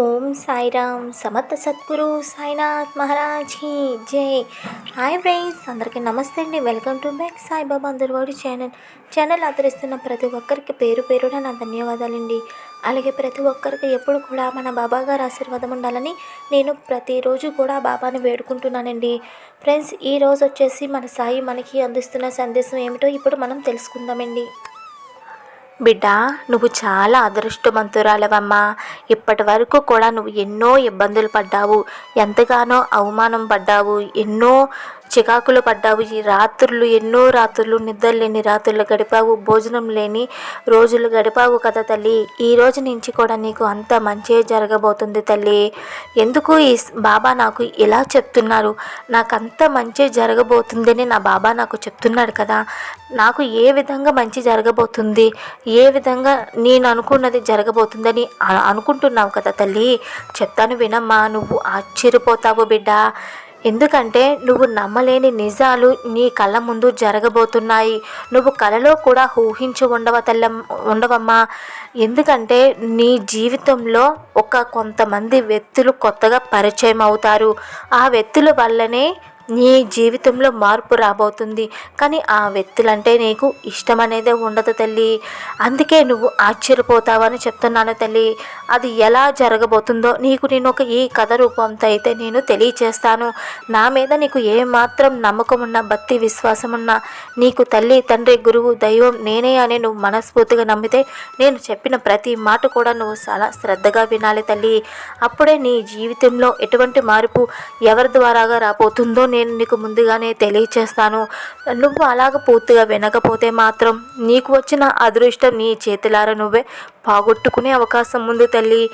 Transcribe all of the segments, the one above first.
ఓం సాయిరామ్ సమర్థ సద్గురు సాయినాథ్ మహారాజ్కి జై. హాయ్ ఫ్రెండ్స్ అందరికీ నమస్తే అండి. వెల్కమ్ టు బ్యాక్ సాయిబాబా అందరివాడు ఛానల్. ఛానల్ ఆదరిస్తున్న ప్రతి ఒక్కరికి పేరు పేరున నా ధన్యవాదాలండి. అలాగే ప్రతి ఒక్కరికి ఎప్పుడు కూడా మన బాబా గారు ఆశీర్వాదం ఉండాలని నేను ప్రతిరోజు కూడా బాబాని వేడుకుంటున్నానండి. ఫ్రెండ్స్ ఈ రోజు వచ్చేసి మన సాయి మనకి అందిస్తున్న సందేశం ఏమిటో ఇప్పుడు మనం తెలుసుకుందామండి. బిడ్డ నువ్వు చాలా అదృష్టవంతురాలవమ్మా. ఇప్పటి వరకు కూడా నువ్వు ఎన్నో ఇబ్బందులు పడ్డావు ఎంతగానో అవమానం పడ్డావు ఎన్నో చికాకులు పడ్డావు. ఈ రాత్రులు ఎన్నో రాత్రులు నిద్ర లేని రాత్రులు గడిపావు. భోజనం లేని రోజులు గడిపావు కదా తల్లి. ఈ రోజు నుంచి కూడా నీకు అంత మంచి జరగబోతుంది తల్లి. ఎందుకు ఈ బాబా నాకు ఇలా చెప్తున్నారు? నాకు అంత మంచి జరగబోతుందని నా బాబా నాకు చెప్తున్నాడు కదా. నాకు ఏ విధంగా మంచి జరగబోతుంది? ఏ విధంగా నేను అనుకున్నది జరగబోతుందని అనుకుంటున్నావు కదా తల్లి? చెప్తాను వినమ్మా నువ్వు ఆశ్చర్యపోతావు బిడ్డ. ఎందుకంటే నువ్వు నమ్మలేని నిజాలు నీ కళ్ళ ముందు జరగబోతున్నాయి. నువ్వు కలలో కూడా ఊహించి ఉండవ తెల్ల ఉండవమ్మా. ఎందుకంటే నీ జీవితంలో ఒక కొంతమంది వ్యక్తులు కొత్తగా పరిచయం అవుతారు. ఆ వ్యక్తుల వల్లనే నీ జీవితంలో మార్పు రాబోతుంది. కానీ ఆ వ్యక్తులంటే నీకు ఇష్టం అనేది ఉండదు తల్లి. అందుకే నువ్వు ఆశ్చర్యపోతావని చెప్తున్నాను తల్లి. అది ఎలా జరగబోతుందో నీకు నేను ఒక ఈ కథ రూపంతో అయితే నేను తెలియచేస్తాను. నా మీద నీకు ఏమాత్రం నమ్మకం ఉన్న భక్తి విశ్వాసం ఉన్నా నీకు తల్లి తండ్రి గురువు దైవం నేనే అని నువ్వు మనస్ఫూర్తిగా నమ్మితే నేను చెప్పిన ప్రతి మాట కూడా నువ్వు చాలా శ్రద్ధగా వినాలి తల్లి. అప్పుడే నీ జీవితంలో ఎటువంటి మార్పు ఎవరి ద్వారాగా రాబోతుందో నేను నీకు ముందుగానే తెలియచేస్తాను. నువ్వు అలాగ పూర్తిగా వినకపోతే మాత్రం నీకు వచ్చిన అదృష్టం నీ చేతిలారా నువ్వే పోగొట్టుకునే అవకాశం ఉంది తల్లి.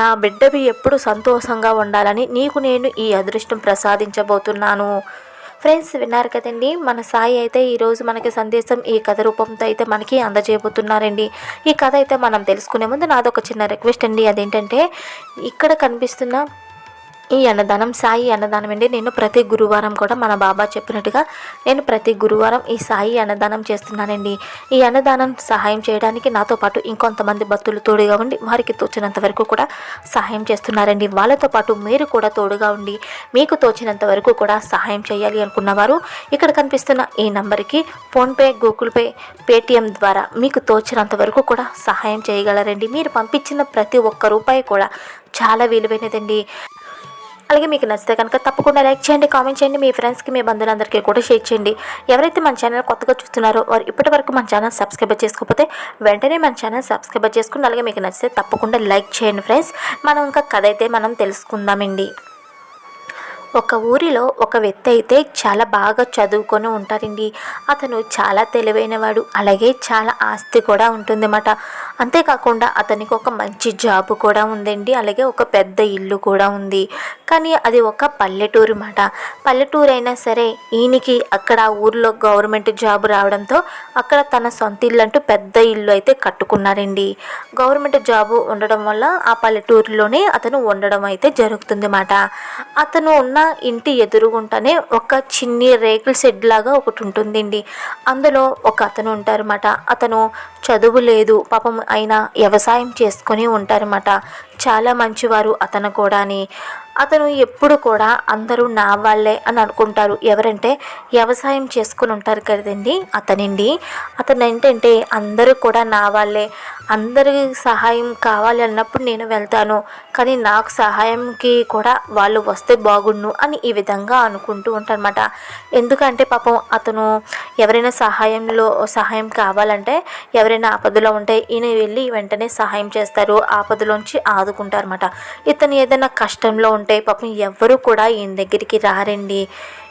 నా బిడ్డవి ఎప్పుడు సంతోషంగా ఉండాలని నీకు నేను ఈ అదృష్టం ప్రసాదించబోతున్నాను. ఫ్రెండ్స్ విన్నారు కదండి? మన సాయి అయితే ఈరోజు మనకి సందేశం ఈ కథ రూపంతో అయితే మనకి అందజేయబోతున్నారండి. ఈ కథ అయితే మనం తెలుసుకునే ముందు నాదొక చిన్న రిక్వెస్ట్ అండి. అదేంటంటే ఇక్కడ కనిపిస్తున్న ఈ అన్నదానం సాయి అన్నదానం అండి. నేను ప్రతి గురువారం కూడా మన బాబా చెప్పినట్టుగా నేను ప్రతి గురువారం ఈ సాయి అన్నదానం చేస్తున్నానండి. ఈ అన్నదానం సహాయం చేయడానికి నాతో పాటు ఇంకొంతమంది భక్తులు తోడుగా ఉండి వారికి తోచినంత వరకు కూడా సహాయం చేస్తున్నారండి. వాళ్ళతో పాటు మీరు కూడా తోడుగా ఉండి మీకు తోచినంత వరకు కూడా సహాయం చేయాలి అనుకున్నవారు ఇక్కడ కనిపిస్తున్న ఈ నంబర్కి ఫోన్పే గూగుల్ పే పేటిఎం ద్వారా మీకు తోచినంత వరకు కూడా సహాయం చేయగలరండి. మీరు పంపించిన ప్రతి ఒక్క రూపాయి కూడా చాలా విలువైనదండి. అలాగే మీకు నచ్చితే కనుక తప్పకుండా లైక్ చేయండి కామెంట్ చేయండి. మీ ఫ్రెండ్స్కి మీ బంధువులందరికీ కూడా షేర్ చేయండి. ఎవరైతే మన ఛానల్ కొత్తగా చూస్తున్నారో వారు ఇప్పటి వరకు మన ఛానల్ సబ్స్క్రైబ్ చేసుకోకపోతే వెంటనే మన ఛానల్ సబ్స్క్రైబ్ చేసుకుని అలాగే మీకు నచ్చితే తప్పకుండా లైక్ చేయండి ఫ్రెండ్స్. మనం ఇంకా కథ అయితే మనం తెలుసుకుందామండి. ఒక ఊరిలో ఒక వ్యక్తి అయితే చాలా బాగా చదువుకొని ఉంటారండి. అతను చాలా తెలివైనవాడు అలాగే చాలా ఆస్తి కూడా ఉంటుందన్నమాట. అంతేకాకుండా అతనికి ఒక మంచి జాబ్ కూడా ఉందండి అలాగే ఒక పెద్ద ఇల్లు కూడా ఉంది. కానీ అది ఒక పల్లెటూరు మాట పల్లెటూరు అయినా సరే ఈయనకి అక్కడ ఊర్లో గవర్నమెంట్ జాబ్ రావడంతో అక్కడ తన సొంత ఇల్లు అంటూ పెద్ద ఇల్లు అయితే కట్టుకున్నారండి. గవర్నమెంట్ జాబ్ ఉండడం వల్ల ఆ పల్లెటూరులోనే అతను ఉండడం అయితే జరుగుతుంది అన్నమాట అతను ఉన్న ఇంటి ఎదురుగుంటనే ఒక చిన్ని రేకుల షెడ్ లాగా ఒకటి ఉంటుందండి. అందులో ఒక అతను ఉంటారన్నమాట. అతను చదువు లేదు పాపం అయినా వ్యవసాయం చేసుకొని ఉంటారన్నమాట. చాలా మంచివారు అతను కూడాని. అతను ఎప్పుడు కూడా అందరూ నా వాళ్ళే అని అనుకుంటారు. ఎవరంటే వ్యవసాయం చేసుకుని ఉంటారు కదండి అతనండి. అతను ఏంటంటే అందరూ కూడా నా వాళ్ళే. అందరికి సహాయం కావాలి అన్నప్పుడు నేను వెళ్తాను. కానీ నాకు సహాయంకి కూడా వాళ్ళు వస్తే బాగుండు అని ఈ విధంగా అనుకుంటూ ఉంటారనమాట ఎందుకంటే పాపం అతను ఎవరైనా సహాయంలో సహాయం కావాలంటే ఎవరైనా ఆపదలో ఉంటే ఈయన వెళ్ళి వెంటనే సహాయం చేస్తారు. ఆపదలోంచి ఆదుకుంటారన్నమాట. ఇతను ఏదైనా కష్టంలో ఉంటే పాపం ఎవ్వరూ కూడా ఈయన దగ్గరికి రారండి.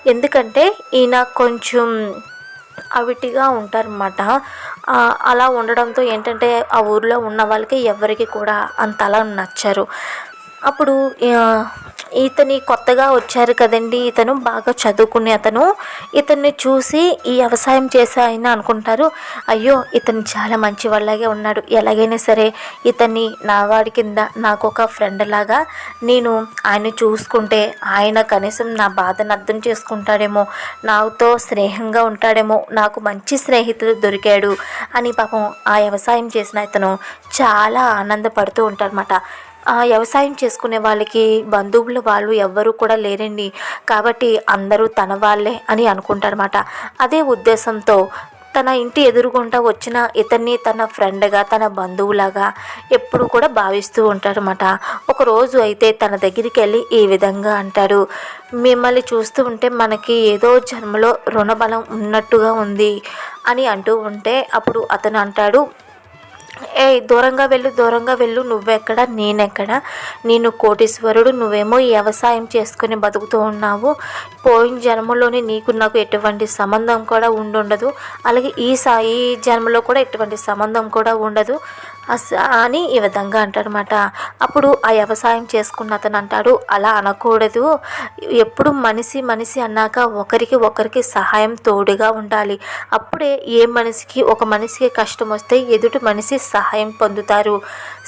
ఎందుకంటే ఈయన కొంచెం అవిటిగా ఉంటారన్నమాట. అలా ఉండడంతో ఏంటంటే ఆ ఊరిలో ఉన్న వాళ్ళకి ఎవరికి కూడా అంతలా నచ్చరు. అప్పుడు ఇతని కొత్తగా వచ్చారు కదండి. ఇతను బాగా చదువుకునే అతను. ఇతన్ని చూసి ఈ వ్యవసాయం చేసే ఆయన అనుకుంటారు అయ్యో ఇతను చాలా మంచి వాళ్ళగే ఉన్నాడు. ఎలాగైనా సరే ఇతన్ని నా వాడి కింద నాకు ఒక ఫ్రెండ్ లాగా నేను ఆయన చూసుకుంటే ఆయన కనీసం నా బాధను అర్థం చేసుకుంటాడేమో నాతో స్నేహంగా ఉంటాడేమో నాకు మంచి స్నేహితుడు దొరికాడు అని పాపం ఆ వ్యవసాయం చేసిన ఇతను చాలా ఆనందపడుతూ ఉంటారన్నమాట వ్యవసాయం చేసుకునే వాళ్ళకి బంధువులు వాళ్ళు ఎవ్వరూ కూడా లేరండి. కాబట్టి అందరూ తన వాళ్ళే అని అనుకుంటారన్నమాట. అదే ఉద్దేశంతో తన ఇంటి ఎదురుగుండా వచ్చిన ఇతన్ని తన ఫ్రెండ్గా తన బంధువులాగా ఎప్పుడు కూడా భావిస్తూ ఉంటారన్నమాట. ఒకరోజు అయితే తన దగ్గరికి వెళ్ళి ఈ విధంగా అంటాడు మిమ్మల్ని చూస్తూ ఉంటే మనకి ఏదో జన్మలో రుణబలం ఉన్నట్టుగా ఉంది అని అంటూ ఉంటే అప్పుడు అతను అంటాడు ఏ దూరంగా వెళ్ళు దూరంగా వెళ్ళు. నువ్వెక్కడ? నేనెక్కడ? నేను కోటీశ్వరుడు. నువ్వేమో వ్యవసాయం చేసుకుని బతుకుతూ ఉన్నావు. పోయిన జన్మలోని నీకు నాకు ఎటువంటి సంబంధం కూడా ఉండుండదు. అలాగే ఈ సా ఈ జన్మలో కూడా ఎటువంటి సంబంధం కూడా ఉండదు. అని ఈ విధంగా అంటాడనమాట అప్పుడు ఆ వ్యవసాయం చేసుకున్న అతను అంటాడు అలా అనకూడదు. ఎప్పుడు మనిషి మనిషి అన్నాక ఒకరికి ఒకరికి సహాయం తోడుగా ఉండాలి. అప్పుడే ఏ మనిషికి ఒక మనిషికి కష్టం వస్తే ఎదుటి మనిషి సహాయం పొందుతారు.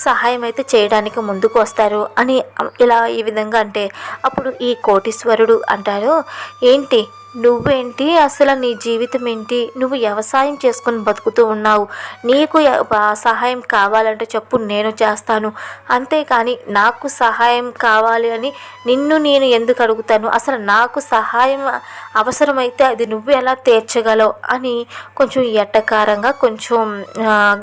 సహాయం అయితే చేయడానికి ముందుకు వస్తారు అని ఇలా ఈ విధంగా అంటే అప్పుడు ఈ కోటీశ్వరుడు అంటారు ఏంటి? నువ్వేంటి? అసలు నీ జీవితం ఏంటి నువ్వు వ్యవసాయం చేసుకొని బతుకుతూ ఉన్నావు. నీకు సహాయం కావాలంటే చెప్పు నేను చేస్తాను. అంతేకాని నాకు సహాయం కావాలి అని నిన్ను నేను ఎందుకు అడుగుతాను? అసలు నాకు సహాయం అవసరమైతే అది నువ్వు ఎలా తీర్చగలవు? అని కొంచెం ఎట్టకారంగా కొంచెం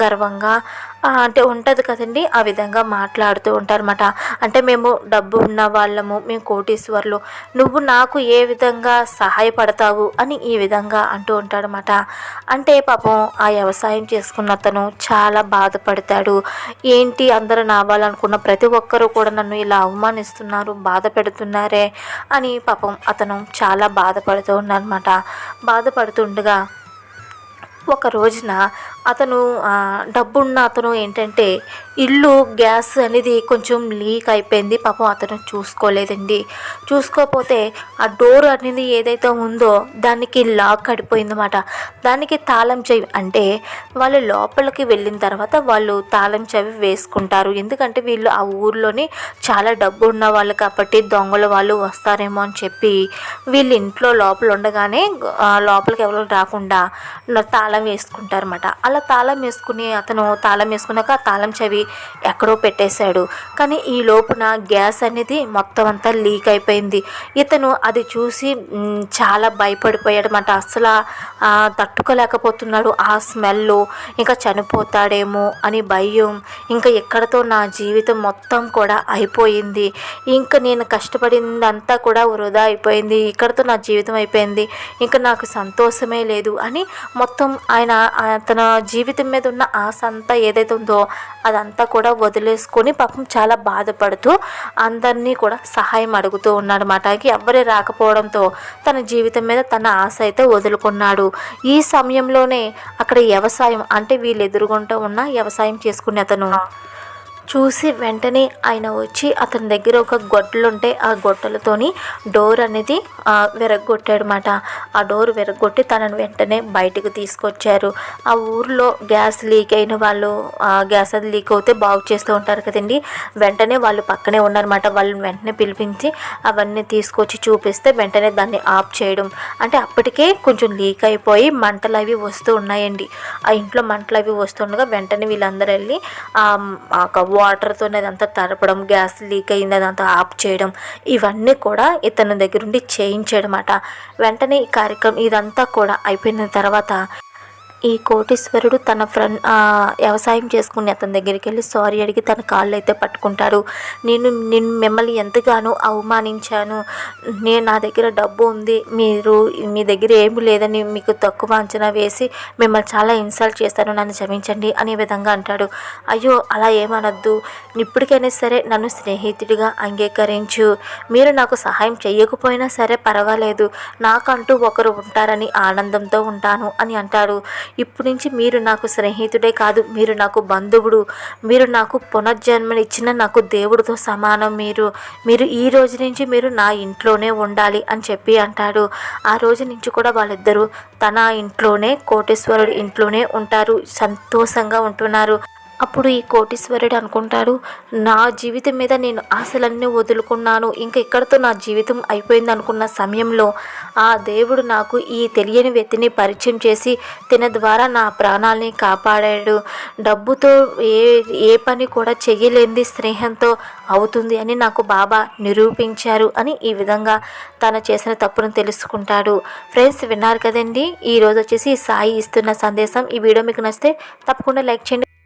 గర్వంగా అంటే ఉంటుంది కదండి ఆ విధంగా మాట్లాడుతూ ఉంటారన్నమాట. అంటే మేము డబ్బు ఉన్న వాళ్ళము మేము కోటీశ్వర్లు. నువ్వు నాకు ఏ విధంగా సహాయపడతావు అని ఈ విధంగా అంటూ ఉంటాడనమాట అంటే పాపం ఆ వ్యవసాయం చేసుకున్న అతను చాలా బాధపడతాడు. ఏంటి అందరూ నావాలనుకున్న ప్రతి ఒక్కరూ కూడా నన్ను ఇలా అవమానిస్తున్నారు బాధ పెడుతున్నారే అని పాపం అతను చాలా బాధపడుతూ ఉన్నారన్నమాట. బాధపడుతుండగా ఒక రోజున అతను డబ్బున్న అతను ఏంటంటే ఇల్లు గ్యాస్ అనేది కొంచెం లీక్ అయిపోయింది. పాపం అతను చూసుకోలేదండి. చూసుకోకపోతే ఆ డోర్ అనేది ఏదైతే ఉందో దానికి లాక్ పడిపోయిందన్నమాట దానికి తాళం చెవి అంటే వాళ్ళు లోపలికి వెళ్ళిన తర్వాత వాళ్ళు తాళం చెవి వేసుకుంటారు. ఎందుకంటే వీళ్ళు ఆ ఊర్లోని చాలా డబ్బు ఉన్న వాళ్ళు కాబట్టి దొంగల వాళ్ళు వస్తారేమో అని చెప్పి వీళ్ళు ఇంట్లో లోపల ఉండగానే లోపలికి ఎవరు రాకుండా తాళం వేసుకుంటారన్నమాట. అలా తాళం వేసుకుని అతను తాళం వేసుకున్నాక ఆ తాళం చెవి ఎక్కడో పెట్టేశాడు. కానీ ఈ లోపున గ్యాస్ అనేది మొత్తం అంతా లీక్ అయిపోయింది. ఇతను అది చూసి చాలా భయపడిపోయాడనమాట అసలు తట్టుకోలేకపోతున్నాడు. ఆ స్మెల్ ఇంకా చనిపోతాడేమో అని భయం. ఇంకా ఎక్కడతో నా జీవితం మొత్తం కూడా అయిపోయింది. ఇంకా నేను కష్టపడిందంతా కూడా వృధా అయిపోయింది. ఇక్కడతో నా జీవితం అయిపోయింది. ఇంకా నాకు సంతోషమే లేదు అని మొత్తం ఆయన తన జీవితం మీద ఉన్న ఆశ అంతా ఏదైతే ఉందో అదంతా కూడా వదిలేసుకొని పాపం చాలా బాధపడుతూ అందరినీ కూడా సహాయం అడుగుతూ ఉన్నాడు అన్నమాట ఎవరి రాకపోవడంతో తన జీవితం మీద తన ఆశ అయితే వదులుకున్నాడు. ఈ సమయంలోనే అక్కడ వ్యవసాయం అంటే వీళ్ళు ఎదుర్కొంటూ ఉన్న వ్యవసాయం చేసుకునే అతను. చూసి వెంటనే ఆయన వచ్చి అతని దగ్గర ఒక గొడ్డలు ఉంటే ఆ గొడ్డలతోని డోర్ అనేది విరగొట్టాడనమాట ఆ డోర్ విరగ్గొట్టి తనను వెంటనే బయటకు తీసుకొచ్చారు. ఆ ఊర్లో గ్యాస్ లీక్ అయిన వాళ్ళు ఆ గ్యాస్ అది లీక్ అవుతే బాగు చేస్తూ ఉంటారు కదండి. వెంటనే వాళ్ళు పక్కనే ఉన్నారన్నమాట. వాళ్ళని వెంటనే పిలిపించి అవన్నీ తీసుకొచ్చి చూపిస్తే వెంటనే దాన్ని ఆఫ్ చేయడం. అంటే అప్పటికే కొంచెం లీక్ అయిపోయి మంటలు అవి వస్తూ ఉన్నాయండి. ఆ ఇంట్లో మంటలు అవి వస్తుండగా వెంటనే వీళ్ళందరూ వెళ్ళి ఆ ఆ వాటర్తో అదంతా తడపడం గ్యాస్ లీక్ అయింది అదంతా ఆఫ్ చేయడం ఇవన్నీ కూడా ఇతని దగ్గరుండి చేయించాడనమాట వెంటనే ఈ కార్యక్రమం ఇదంతా కూడా అయిపోయిన తర్వాత ఈ కోటీశ్వరుడు తన ఫ్రెండ్ వ్యవసాయం చేసుకుని అతని దగ్గరికి వెళ్ళి సారీ అడిగి తన కాళ్ళు అయితే పట్టుకుంటాడు నేను నేను మిమ్మల్ని ఎంతగానో అవమానించాను. నేను నా దగ్గర డబ్బు ఉంది. మీరు మీ దగ్గర ఏమీ లేదని మీకు తక్కువ అంచనా వేసి మిమ్మల్ని చాలా ఇన్సల్ట్ చేస్తాను. నన్ను క్షమించండి అనే విధంగా అంటాడు. అయ్యో అలా ఏమనొద్దు. ఇప్పటికైనా సరే నన్ను స్నేహితుడిగా అంగీకరించు. మీరు నాకు సహాయం చేయకపోయినా సరే పర్వాలేదు. నాకంటూ ఒకరు ఉంటారని ఆనందంతో ఉంటాను అని అంటాడు. ఇప్పటి నుంచి మీరు నాకు స్నేహితుడే కాదు మీరు నాకు బంధువుడు మీరు నాకు పునర్జన్మనిచ్చిన నాకు దేవుడితో సమానం మీరు. మీరు ఈ రోజు నుంచి మీరు నా ఇంట్లోనే ఉండాలి అని చెప్పి అంటాడు. ఆ రోజు నుంచి కూడా వాళ్ళిద్దరూ తన ఇంట్లోనే కోటేశ్వరుడి ఇంట్లోనే ఉంటారు సంతోషంగా ఉంటున్నారు. అప్పుడు ఈ కోటీశ్వరుడు అనుకుంటాడు నా జీవితం మీద నేను ఆశలన్నీ వదులుకున్నాను ఇంకా ఇక్కడతో నా జీవితం అయిపోయింది అనుకున్న సమయంలో ఆ దేవుడు నాకు ఈ తెలియని వ్యక్తిని పరిచయం చేసి తిన ద్వారా నా ప్రాణాలని కాపాడాడు. డబ్బుతో ఏ ఏ పని కూడా చెయ్యలేనిది స్నేహంతో అవుతుంది అని నాకు బాబా నిరూపించారు అని ఈ విధంగా తను చేసిన తప్పును తెలుసుకుంటాడు. ఫ్రెండ్స్ విన్నారు కదండి? ఈరోజు వచ్చేసి సాయి ఇస్తున్న సందేశం. ఈ వీడియో మీకు నచ్చితే తప్పకుండా లైక్ చేయండి.